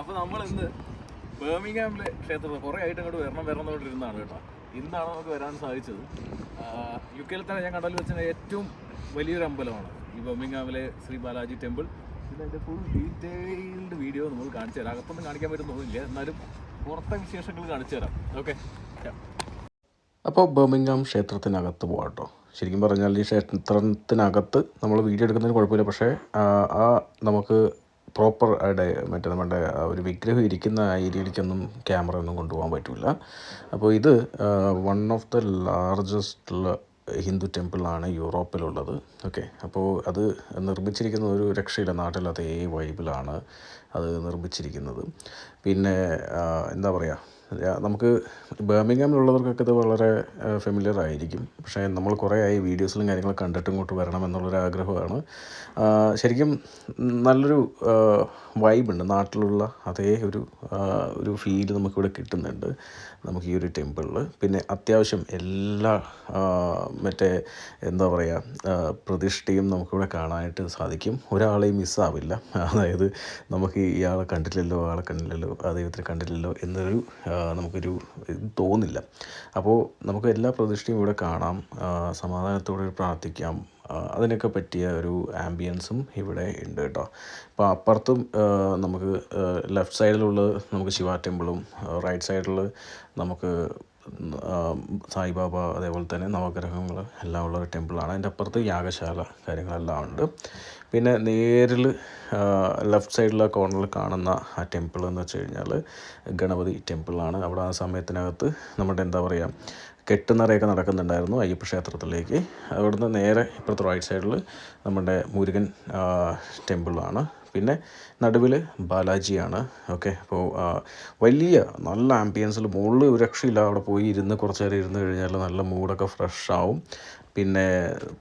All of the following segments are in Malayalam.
അപ്പോൾ നമ്മൾ ഇന്ന് ബേമിംഗാമിലെ ക്ഷേത്രത്തിൽ കുറേ ആയിട്ട് അങ്ങോട്ട് വരണം വരണം എന്നോണ്ടിരുന്നതാണ് കേട്ടോ. ഇന്നാണ് നമുക്ക് വരാൻ സാധിച്ചത്. യു കെയിൽ തന്നെ ഞാൻ കടലിൽ വെച്ച ഏറ്റവും വലിയൊരു അമ്പലമാണ് ഈ ബേമിംഗാമിലെ ശ്രീ ബാലാജി ടെമ്പിൾ. ഇതിന്റെ ഫുൾ ഡീറ്റെയിൽഡ് വീഡിയോ നമ്മൾ കാണിച്ചു തരാം. അകത്തൊന്നും കാണിക്കാൻ പറ്റുന്നൊന്നുമില്ല. എന്നാലും പുറത്തെ വിശേഷങ്ങൾ കാണിച്ചു തരാം. ഓക്കെ അപ്പോൾ ബർമിംഗാം ക്ഷേത്രത്തിനകത്ത് പോകാം കേട്ടോ. ശരിക്കും പറഞ്ഞാൽ ഈ ക്ഷേത്രത്തിനകത്ത് നമ്മൾ വീഡിയോ എടുക്കുന്നതിന് കുഴപ്പമില്ല. പക്ഷേ ആ നമുക്ക് പ്രോപ്പർ ആയിട്ട് മറ്റേ നമ്മുടെ ഒരു വിഗ്രഹം ഇരിക്കുന്ന ഏരിയയിലേക്കൊന്നും ക്യാമറ ഒന്നും കൊണ്ടുപോകാൻ പറ്റില്ല അപ്പോൾ ഇത് one of the largest Hindu ടെമ്പിളാണ് യൂറോപ്പിലുള്ളത്. ഓക്കെ അപ്പോൾ അത് നിർമ്മിച്ചിരിക്കുന്ന ഒരു രക്ഷയില്ല. നാട്ടിൽ അതേ വൈബിലാണ് അത് നിർമ്മിച്ചിരിക്കുന്നത്. പിന്നെ എന്താ പറയുക നമുക്ക് ബർമിംഗാമിലുള്ളവർക്കൊക്കെ ഇത് വളരെ ഫെമിലിയർ ആയിരിക്കും. പക്ഷേ നമ്മൾ കുറേ ആയി വീഡിയോസിലും കാര്യങ്ങളും കണ്ടിട്ട് ഇങ്ങോട്ട് വരണം എന്നുള്ളൊരു ആഗ്രഹമാണ്. ശരിക്കും നല്ലൊരു വൈബുണ്ട് നാട്ടിലുള്ള അതേ ഒരു ഒരു ഫീൽ നമുക്കിവിടെ കിട്ടുന്നുണ്ട്. നമുക്ക് ഈ ഒരു ടെമ്പിളിൽ പിന്നെ അത്യാവശ്യം എല്ലാ മറ്റേ എന്താ പറയുക പ്രതിഷ്ഠയും നമുക്കിവിടെ കാണാനായിട്ട് സാധിക്കും. ഒരാളെയും മിസ്സാവില്ല അതായത് നമുക്ക് ഇയാളെ കണ്ടില്ലല്ലോ ആളെ കണ്ടില്ലല്ലോ ആ ദൈവത്തിനെ കണ്ടില്ലല്ലോ എന്നൊരു നമുക്കൊരു തോന്നില്ല. അപ്പോൾ നമുക്ക് എല്ലാ പ്രതിഷ്ഠയും ഇവിടെ കാണാം. സമാധാനത്തോടെ പ്രാർത്ഥിക്കാം. അതിനൊക്കെ പറ്റിയ ഒരു ആംബിയൻസും ഇവിടെ ഉണ്ട് കേട്ടോ. അപ്പോൾ അപ്പുറത്തും നമുക്ക് ലെഫ്റ്റ് സൈഡിലുള്ളത് നമുക്ക് ശിവ ടെമ്പിളും റൈറ്റ് സൈഡിൽ നമുക്ക് സായിബാബ അതേപോലെ തന്നെ നവഗ്രഹങ്ങൾ എല്ലാം ഉള്ള ഒരു ടെമ്പിളാണ്. അതിന്റെ അപ്പുറത്ത് യാഗശാല കാര്യങ്ങളെല്ലാം ഉണ്ട്. പിന്നെ നേരിൽ ലെഫ്റ്റ് സൈഡിലെ കോർണറിൽ കാണുന്ന ആ ടെമ്പിൾ എന്ന് വെച്ച് കഴിഞ്ഞാൽ ഗണപതി ടെമ്പിളാണ്. അവിടെ ആ സമയത്തിനകത്ത് നമ്മുടെ എന്താ പറയുക കെട്ടുനിറയൊക്കെ നടക്കുന്നുണ്ടായിരുന്നു അയ്യപ്പ ക്ഷേത്രത്തിലേക്ക്. അവിടുന്ന് നേരെ ഇപ്പുറത്തെ റൈറ്റ് സൈഡിൽ നമ്മുടെ മുരുകൻ ടെമ്പിളാണ്. പിന്നെ നടുവിൽ ബാലാജിയാണ്. ഓക്കെ അപ്പോൾ വലിയ നല്ല ആംബിയൻസിൽ മുകളിൽ ഒരു രക്ഷയില്ല അവിടെ പോയി ഇരുന്ന് കുറച്ച് നേരം ഇരുന്ന് കഴിഞ്ഞാൽ നല്ല മൂഡൊക്കെ ഫ്രഷ് ആവും പിന്നെ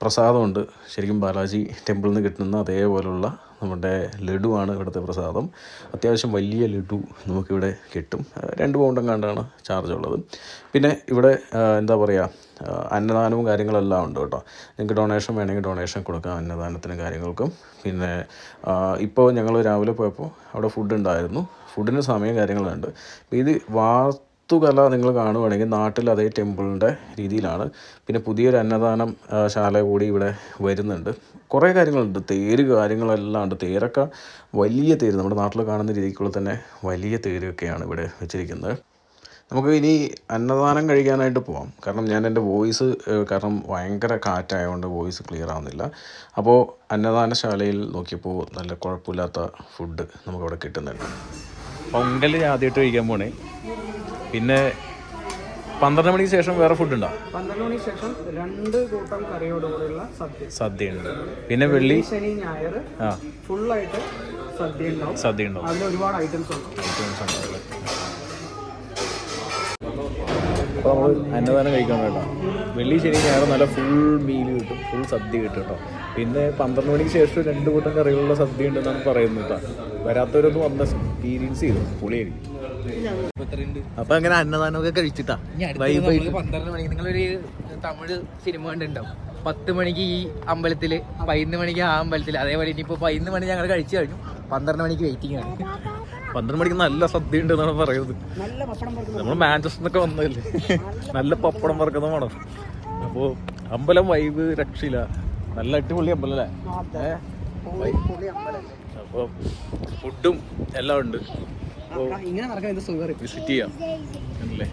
പ്രസാദമുണ്ട്. ശരിക്കും ബാലാജി ടെമ്പിളിൽ നിന്ന് കിട്ടുന്ന അതേപോലുള്ള നമ്മുടെ ലഡുവാണ് ഇവിടുത്തെ പ്രസാദം. അത്യാവശ്യം വലിയ ലഡു നമുക്കിവിടെ കിട്ടും. രണ്ട് പൗണ്ടും കണ്ടാണ് ചാർജ് ഉള്ളത്. പിന്നെ ഇവിടെ എന്താ പറയുക അന്നദാനവും കാര്യങ്ങളെല്ലാം ഉണ്ട് കേട്ടോ. നിങ്ങൾക്ക് ഡൊണേഷൻ വേണമെങ്കിൽ ഡൊണേഷൻ കൊടുക്കാം അന്നദാനത്തിനും കാര്യങ്ങൾക്കും. പിന്നെ ഇപ്പോൾ ഞങ്ങൾ രാവിലെ പോയപ്പോൾ അവിടെ ഫുഡ് ഉണ്ടായിരുന്നു. ഫുഡിന് സമയം കാര്യങ്ങളുണ്ട്. ഇത് ഇത് വാസ്തുകല നിങ്ങൾ കാണുവാണെങ്കിൽ നാട്ടിൽ അതേ ടെമ്പിളിന്റെ രീതിയിലാണ്. പിന്നെ പുതിയൊരു അന്നദാനം ശാല കൂടി ഇവിടെ വരുന്നുണ്ട്. കുറേ കാര്യങ്ങളുണ്ട്. തേര് കാര്യങ്ങളെല്ലാം ഉണ്ട്. തേരൊക്കെ വലിയ തേര് നമ്മുടെ നാട്ടിൽ കാണുന്ന രീതിക്കുള്ള തന്നെ വലിയ തേരൊക്കെയാണ് ഇവിടെ വെച്ചിരിക്കുന്നത്. നമുക്ക് ഇനി അന്നദാനം കഴിക്കാനായിട്ട് പോവാം. കാരണം ഞാൻ എന്റെ വോയിസ് കാരണം ഭയങ്കര കാറ്റായതുകൊണ്ട് വോയിസ് ക്ലിയർ ആവുന്നില്ല. അപ്പോൾ അന്നദാനശാലയിൽ നോക്കിയപ്പോൾ നല്ല കുഴപ്പമില്ലാത്ത ഫുഡ് നമുക്കവിടെ കിട്ടുന്നുണ്ട്. പൊങ്കൽ ആദ്യമായിട്ട് കഴിക്കാൻ പോണേ. പിന്നെ പന്ത്രണ്ട് മണിക്ക് ശേഷം വേറെ ഫുഡ് ഉണ്ടോ? പന്ത്രണ്ട് മണിക്ക് ശേഷം രണ്ട് കൂട്ടം കറിയോടുകൂടിയുള്ള സദ്യ. ഉണ്ട്. പിന്നെ വെള്ളി? ശനി ഞായർ ആ. ഫുള്ളായിട്ട് സദ്യ ഉണ്ടാവും. സദ്യ ഉണ്ടാവും. അതിൽ ഒരുപാട് ഐറ്റംസ് ഉണ്ട്. അപ്പോൾ നമ്മൾ അന്നദാനം കഴിക്കണം കേട്ടോ. വെള്ളി ശനി ഞായർ നല്ല ഫുൾ മീൽ കിട്ടും. ഫുൾ സദ്യ കിട്ടും കേട്ടോ. പിന്നെ പന്ത്രണ്ട് മണിക്ക് ശേഷം രണ്ട് കൂട്ടം കറികളുള്ള സദ്യ ഉണ്ടെന്നാണ് പറയുന്നത് കേട്ടോ. വരാത്തവരൊന്നും വന്ന എക്സ്പീരിയൻസ് ചെയ്തു? പൊളിയായിരിക്കും അപ്പൊ അങ്ങനെ അന്നദാനമൊക്കെ കഴിച്ചിട്ടാ? പന്ത്രണ്ട് മണിക്ക് നിങ്ങളൊരു തമിഴ് സിനിമ കണ്ടിട്ടുണ്ടാവും. പത്ത് മണിക്ക് ഈ അമ്പലത്തിൽ പതിനൊന്ന് മണിക്ക് ആ അമ്പലത്തിൽ. അതേപോലെ ഇനിയിപ്പോ പതിനൊന്ന് മണി ഞങ്ങൾ കഴിച്ചു കഴിഞ്ഞു. പന്ത്രണ്ട് മണിക്ക് വെയിറ്റിംഗ് ആണ്. പന്ത്രണ്ട് മണിക്ക് നല്ല സദ്യ ഉണ്ട് എന്നാണ് പറയുന്നത്. നമ്മൾ മാഞ്ചസ്റ്ററിനൊക്കെ വന്നതല്ലേ? നല്ല പപ്പടം പറക്കുന്ന പണം അപ്പോൾ അമ്പലം വൈബ് രക്ഷയില്ല. നല്ല അടിപൊളി അമ്പലം അല്ലേ? അപ്പോൾ ഫുഡും എല്ലാം ഉണ്ട്. ഇങ്ങനെ നടക്കാൻ ഇത് സുഖം വിസിറ്റ് ചെയ്യാം. അല്ലേ?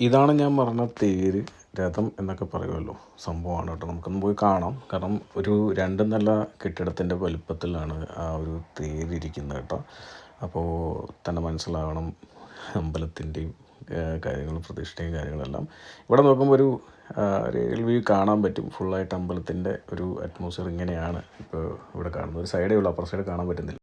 ഇതാണ് ഞാൻ പറഞ്ഞ തേര് രഥം എന്നൊക്കെ പറയുമല്ലോ. സംഭവമാണ് കേട്ടോ. നമുക്കൊന്ന് പോയി കാണാം. കാരണം ഒരു രണ്ട് നല്ല കെട്ടിടത്തിന്റെ വലുപ്പത്തിലാണ് ആ ഒരു തേരിരിക്കുന്നത് കേട്ടോ. അപ്പോൾ തന്നെ മനസ്സിലാവണം അമ്പലത്തിന്റെയും കാര്യങ്ങളും പ്രതിഷ്ഠയും കാര്യങ്ങളെല്ലാം. ഇവിടെ നോക്കുമ്പോൾ ഒരു റിയൽ വ്യൂ കാണാൻ പറ്റും. ഫുള്ളായിട്ട് അമ്പലത്തിന്റെ ഒരു അറ്റ്മോസ്ഫിയർ ഇങ്ങനെയാണ്. ഇപ്പോൾ ഇവിടെ കാണുന്നത്. ഒരു സൈഡേ ഉള്ളൂ അപ്പുറം സൈഡ് കാണാൻ പറ്റുന്നില്ല.